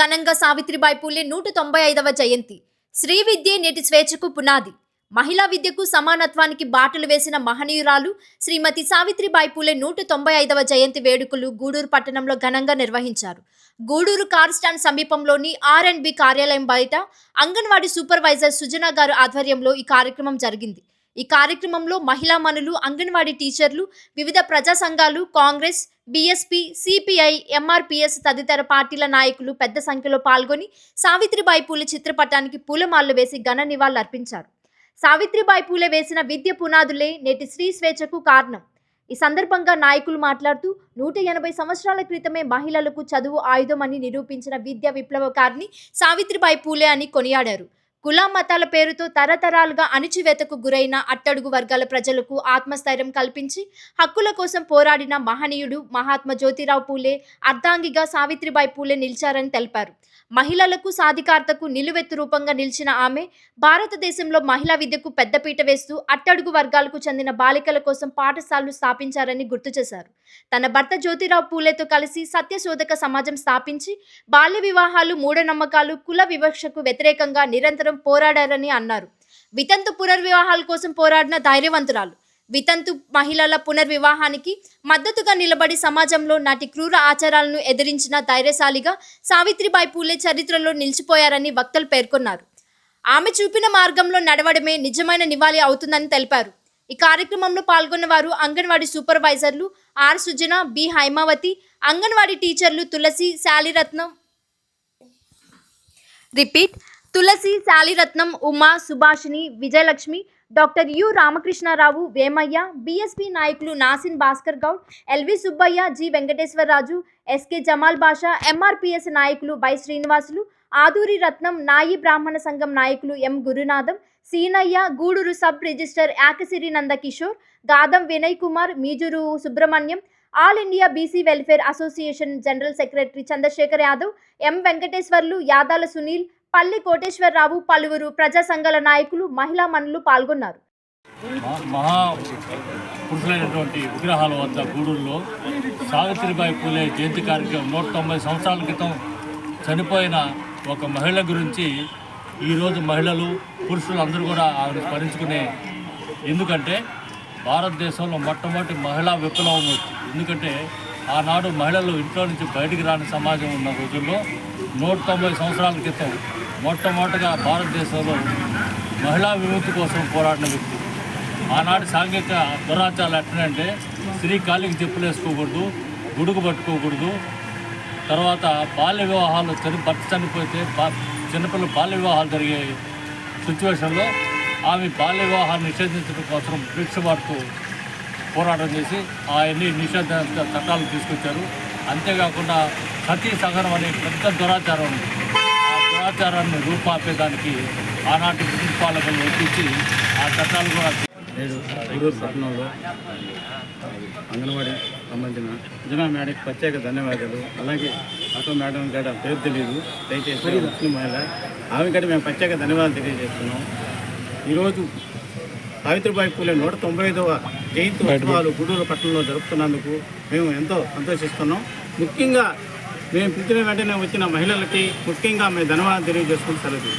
ఘనంగా సావిత్రిబాయి పూలే నూట తొంభై ఐదవ జయంతి. శ్రీ విద్యే నేటి స్వేచ్ఛకు పునాది. మహిళా విద్యకు సమానత్వానికి బాటలు వేసిన మహనీయురాలు శ్రీమతి సావిత్రిబాయి పూలే నూట తొంభై ఐదవ జయంతి వేడుకలు గూడూరు పట్టణంలో ఘనంగా నిర్వహించారు. గూడూరు కార్ స్టాండ్ సమీపంలోని ఆర్ అండ్ బి కార్యాలయం బయట అంగన్వాడీ సూపర్వైజర్ సుజనా గారు ఆధ్వర్యంలో ఈ కార్యక్రమం జరిగింది. ఈ కార్యక్రమంలో మహిళా మనులు అంగన్వాడీ టీచర్లు వివిధ ప్రజా సంఘాలు కాంగ్రెస్ బీఎస్పీ సిపిఐ ఎంఆర్పిఎస్ తదితర పార్టీల నాయకులు పెద్ద సంఖ్యలో పాల్గొని సావిత్రిబాయి పూలే చిత్రపటానికి పూలమాలలు వేసి ఘన నివాళులు అర్పించారు. సావిత్రిబాయి పూలే వేసిన విద్య పునాదులే నేటి స్త్రీ స్వేచ్ఛకు కారణం. ఈ సందర్భంగా నాయకులు మాట్లాడుతూ నూట ఎనభై సంవత్సరాల క్రితమే మహిళలకు చదువు ఆయుధం అని నిరూపించిన విద్య విప్లవకారిని సావిత్రిబాయి పూలే అని కొనియాడారు. కుల మతాల పేరుతో తరతరాలుగా అణిచివేతకు గురైన అట్టడుగు వర్గాల ప్రజలకు ఆత్మస్థైర్యం కల్పించి హక్కుల కోసం పోరాడిన మహనీయుడు మహాత్మా జ్యోతిరావు పూలే అర్ధాంగిగా సావిత్రిబాయి పూలే నిలిచారని తెలిపారు. మహిళలకు సాధికారతకు నిలువెత్తు రూపంగా నిలిచిన ఆమె భారతదేశంలో మహిళా విద్యకు పెద్దపీట వేస్తూ అట్టడుగు వర్గాలకు చెందిన బాలికల కోసం పాఠశాలలు స్థాపించారని గుర్తు చేశారు. తన భర్త జ్యోతిరావు పూలేతో కలిసి సత్యశోధక సమాజం స్థాపించి బాల్య వివాహాలు మూఢనమ్మకాలు కుల వివక్షకు వ్యతిరేకంగా నిరంతరం పోరాడారని అన్నారు. వితంతు పునర్వివాహాల కోసం పోరాడిన ధైర్యవంతురాలు. వితంతు మహిళల పునర్వివాహానికి మద్దతుగా నిలబడి సమాజంలో నాటి క్రూర ఆచారాలను ఎదిరించిన ధైర్యశాలిగా సావిత్రిబాయి పూలే చరిత్రలో నిలిచిపోయారని వక్తలు పేర్కొన్నారు. ఆమె చూపిన మార్గంలో నడవడమే నిజమైన నివాళి అవుతుందని తెలిపారు. ఈ కార్యక్రమంలో పాల్గొన్న వారు అంగన్వాడీ సూపర్వైజర్లు ఆర్ సుజన బి హైమావతి అంగన్వాడీ టీచర్లు Tulasi Saliratnam. Repeat. Tulasi Saliratnam Uma Subhashini Vijayalakshmi doctor U Ramakrishnarao Vemaiah BSP నాయకులు Nasin Bhaskar Goud LV Subbaiah G Venkateswararaju SK Jamal Basha MRPS నాయకులు వై శ్రీనివాసులు ఆదూరి రత్నం నాయి బ్రాహ్మణ సంఘం నాయకులు M Gurunatham Seenaiah Gudur sub register Yakasiri Nandakishore Gadam Vinay Kumar Meejuru Subrahmanyam all India BC welfare association general secretary Chandrasekhar Yadav M Venkateswarlu Yadala Sunil Palli Koteswararao పలువురు ప్రజా సంఘాల నాయకులు మహిళా మనులు పాల్గొన్నారు. మహా- పురుషులైనటువంటి విగ్రహాల వద్ద గూడూరులో సావిత్రిబాయి పూలే జయంతి కార్యక్రమం నూట తొంభై సంవత్సరాల క్రితం చనిపోయిన ఒక మహిళ గురించి ఈరోజు మహిళలు పురుషులు అందరూ కూడా ఆవిడ స్మరించుకునే ఎందుకంటే భారతదేశంలో మొట్టమొదటి మహిళా విప్లవం ఎందుకంటే ఆనాడు మహిళలు ఇంట్లో నుంచి బయటికి రాని సమాజం ఉన్న రోజుల్లో నూట తొంభై సంవత్సరాల క్రితం మొట్టమొదటిగా భారతదేశంలో మహిళా విముక్తి కోసం పోరాడిన వ్యక్తి. ఆనాటి సాంఘిక దురాచారాలు ఎట్లంటే స్త్రీ కాలికి చెప్పులు వేసుకోకూడదు గుడుగు పట్టుకోకూడదు. తర్వాత బాల్య వివాహాలు చని భర్త చనిపోతే చిన్నపిల్లలు బాల్య వివాహాలు జరిగే సిచ్యువేషన్లో ఆమె బాల్య వివాహాన్ని నిషేధించడం కోసం భిక్ష పడుతూ పోరాటం చేసి అవన్నీ నిషేధ చట్టాలు తీసుకొచ్చారు. అంతేకాకుండా సతీ సగనం అనే పెద్ద దురాచారం. ఉంది ఆ దురాచారాన్ని రూపాపేదానికి ఆనాటి బ్రిటిష్ పాలకులు ఒప్పించి ఆ చట్టాలు కూడా నేడు గూడూరు పట్టణంలో అంగన్వాడీ సంబంధించిన సుజనా మేడంకి ప్రత్యేక ధన్యవాదాలు. అలాగే ఆటో మేడం గడ పేరు తెలియదు దయచేసి ముస్లిం మహిళ ఆమె గడ మేము ప్రత్యేక ధన్యవాదాలు తెలియజేస్తున్నాం. ఈరోజు సావిత్రిబాయి పూలే నూట తొంభై ఐదవ జయంతి ఉత్సవాలు గూడూరు పట్టణంలో జరుపుతున్నందుకు మేము ఎంతో సంతోషిస్తున్నాం. ముఖ్యంగా మేము పిలిచిన వెంటనే వచ్చిన మహిళలకి ముఖ్యంగా మేము ధన్యవాదాలు తెలియజేసుకుని సెలవు